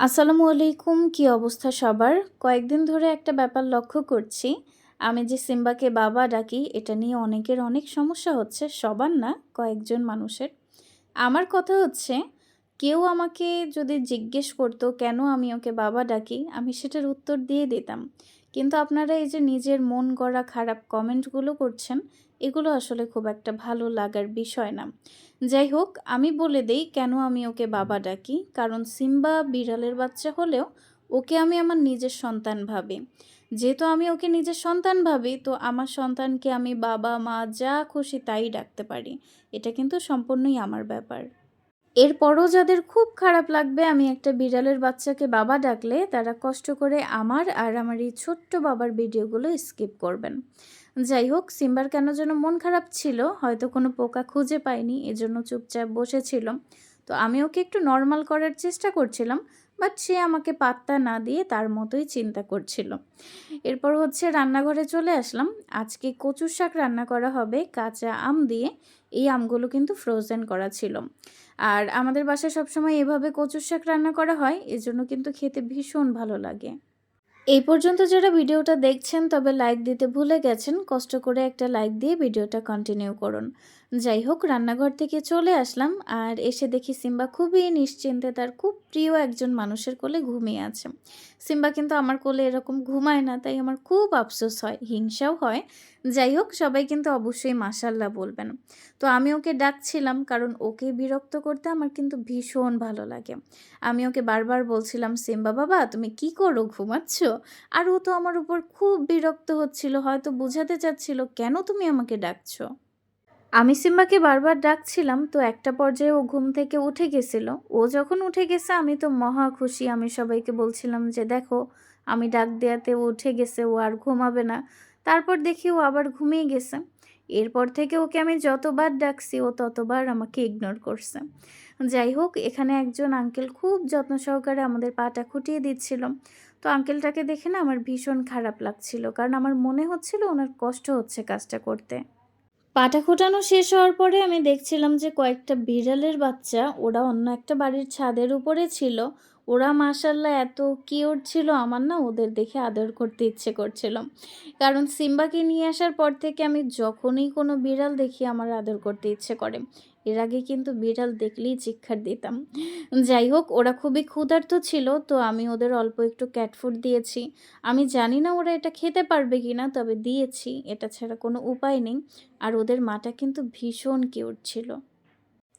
আসসালামু আলাইকুম, কি অবস্থা সবার? কয়েকদিন ধরে একটা ব্যাপার লক্ষ্য করছি। আমি যে সিম্বাকে বাবা ডাকি, এটা নিয়ে অনেকের অনেক সমস্যা হচ্ছে, সবার না, কয়েকজন মানুষের। আমার কথা হচ্ছে, কেউ আমাকে যদি জিজ্ঞেস করতো, কেন আমি ওকে বাবা ডাকি? আমি সেটার উত্তর দিয়ে দিতাম। কিন্তু আপনারা এই যে নিজের মন গড়া খারাপ কমেন্টগুলো করছেন, এগুলো আসলে খুব একটা ভালো লাগার বিষয় না। যাই হোক, আমি বলে দেই কেন আমি ওকে বাবা ডাকি, কারণ সিম্বা বিড়ালের বাচ্চা হলেও ওকে আমি আমার নিজের সন্তান ভাবি। যেহেতু আমি ওকে নিজের সন্তান ভাবি, তো আমার সন্তানকে আমি বাবা, মা যা খুশি তাই ডাকতে পারি। এটা কিন্তু সম্পূর্ণই আমার ব্যাপার। এরপরও যাদের খুব খারাপ লাগবে, আমি একটা বিড়ালের বাচ্চাকে বাবা ডাকলে তারা কষ্ট করে আমার আর আমার এই ছোট্ট বাবার ভিডিওগুলো স্কিপ করবেন। যাই হোক, সিম্বার কেন যেন মন খারাপ ছিল, হয়তো কোনো পোকা খুঁজে পাইনি এজন্য চুপচাপ বসেছিল তো আমি ওকে একটু নর্মাল করার চেষ্টা করছিলাম বাট সে আমাকে পাত্তা না দিয়ে তার মতোই চিন্তা করছিল। এরপর হচ্ছে রান্নাঘরে চলে আসলাম। আজকে কচুর শাক রান্না করা হবে, কাঁচা আম দিয়ে। এই আমগুলো কিন্তু ফ্রোজেন করা ছিল। আর আমাদের বাসায় সবসময় এভাবে কচুর শাক রান্না করা হয়, এজন্য কিন্তু খেতে ভীষণ ভালো লাগে। এই পর্যন্ত যারা ভিডিওটা দেখছেন, তবে লাইক দিতে ভুলে গেছেন, কষ্ট করে একটা লাইক দিয়ে ভিডিওটা কন্টিনিউ করুন। যাই হোক রান্নাঘর থেকে চলে আসলাম আর এসে দেখি সিম্বা খুবই নিশ্চিন্তে তার খুব প্রিয় একজন মানুষের কোলে ঘুমিয়ে আছে। সিম্বা কিন্তু আমার কোলে এরকম ঘুমায় না, তাই আমার খুব আফসোস হয়, হিংসাও হয়। যাই হোক সবাই কিন্তু অবশ্যই মাসাল্লাহ বলবেন। তো আমি ওকে ডাকছিলাম কারণ ওকে বিরক্ত করতে আমার কিন্তু ভীষণ ভালো লাগে। আমি ওকে বারবার বলছিলাম, সিম্বা বাবা, তুমি কি করো? ঘুমাচ্ছ? আর ও তো আমার উপর খুব বিরক্ত হচ্ছিল, হয়তো বোঝাতে চাচ্ছিল, কেন তুমি আমাকে ডাকছো? আমি সিম্বাকে বারবার ডাকছিলাম, তো একটা পর্যায়ে ও ঘুম থেকে উঠে গেছিল। ও যখন উঠে গেছে, আমি তো মহা খুশি। আমি সবাইকে বলছিলাম যে, দেখো, আমি ডাক দেয়াতে ও উঠে গেছে, ও আর ঘুমাবে না। তারপর দেখি ও আবার ঘুমিয়ে গেছে। এরপর থেকে ওকে আমি যতবার ডাকছি, ও ততবার আমাকে ইগনোর করছে। যাই হোক, এখানে একজন আঙ্কেল খুব যত্ন সহকারে আমাদের পাটা খুঁটিয়ে দিচ্ছিল। তো আঙ্কেলটাকে দেখে না আমার ভীষণ খারাপ লাগছিল, কারণ আমার মনে হচ্ছিল ওনার কষ্ট হচ্ছে কাজটা করতে। পাটা খোটানো শেষ হওয়ার পরে আমি দেখছিলাম যে কয়েকটা বিড়ালের বাচ্চা, ওরা অন্য একটা বাড়ির ছাদের উপরে ছিল। ওরা মাসাল্লাহ এত কিউট ছিল, আমার না ওদের দেখে আদর করতে ইচ্ছে করছিল। কারণ সিম্বাকে নিয়ে আসার পর থেকে আমি যখনই কোনো বিড়াল দেখি, আমার আদর করতে ইচ্ছে করে। এর আগে কিন্তু বিড়াল দেখলেই চিৎকার দিতাম। যাই হোক, ওরা খুবই ক্ষুধার্ত ছিল, তো আমি ওদের অল্প একটু ক্যাট ফুড দিয়েছি। আমি জানি না ওরা এটা খেতে পারবে কি না তবে দিয়েছি, এটা ছাড়া কোনো উপায় নেই। আর ওদের মাটা কিন্তু ভীষণ কিউট ছিল।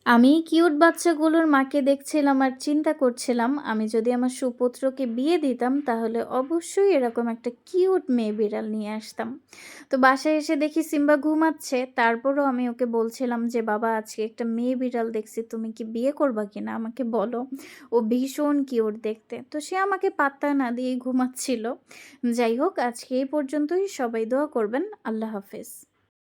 আমি কিউট বাচ্চাগুলোর মাকে দেখছিলাম আর চিন্তা করছিলাম, আমি যদি আমার সুপুত্রকে বিয়ে দিতাম তাহলে অবশ্যই এরকম একটা কিউট মেয়ে বিড়াল নিয়ে আসতাম। তো বাসায় এসে দেখি সিম্বা ঘুমাচ্ছে, তারপরও আমি ওকে বলছিলাম যে, বাবা, আজকে একটা মেয়ে বিড়াল দেখছি, তুমি কি বিয়ে করবা কিনা? আমাকে বলো। ও ভীষণ কিউট দেখতে। তো সে আমাকে পাত্তা না দিয়ে ঘুমাচ্ছিল। যাই হোক, আজকে এই পর্যন্তই। সবাই দোয়া করবেন। আল্লাহ হাফেজ।